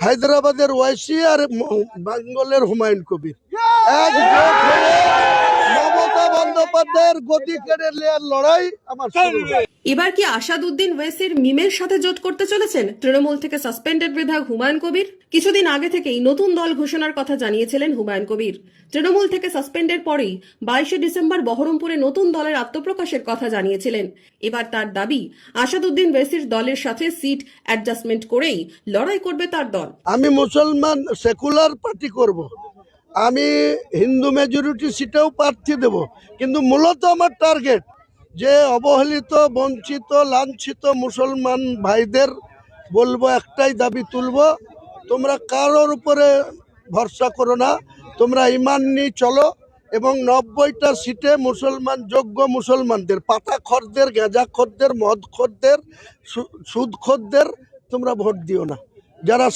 হায়দ্রাবাদের ওয়াইসি আর বেঙ্গলের হুমায়ুন কবির। মমতা বন্দ্যোপাধ্যায়ের গদি কেড়ে নেওয়ার লড়াই আমার শুরু। এবার কি আসাদুদ্দিন ওয়েসির মিমের সাথে জোট করতে চলেছেন? তৃণমূল থেকে সাসপেন্ডেড বিধায়ক হুমায়ুন কবির? কিছুদিন আগে থেকেই নতুন দল ঘোষণার কথা জানিয়েছিলেন হুমায়ুন কবির। তৃণমূল থেকে সাসপেন্ডের পরেই বাইশে ডিসেম্বর বহরমপুরে নতুন দলের আত্মপ্রকাশের কথা জানিয়েছিলেন। এবার তার দাবি আসাদুদ্দিন ওয়েসির দলের সাথে সিট অ্যাডজাস্টমেন্ট করেই লড়াই করবে তার দল। আমি মুসলমান সেকুলার পার্টি করব। আমি হিন্দু মেজরিটি সিটেও প্রার্থী দেব। কিন্তু মূলত আমার টার্গেট যে অবহেলিত, বঞ্চিত, লাঞ্ছিত মুসলমান ভাইদের বলব, একটাই দাবি তুলব, তোমরা কারোর উপরে ভরসা করো না, তোমরা ইমান নিয়ে চলো এবং নব্বইটা সিটে মুসলমান, যোগ্য মুসলমানদের পাতা খরদের গেঁজা খদ্দের মদ খদ্দের সুদ খদ্দের তোমরা ভোট দিও না। যারা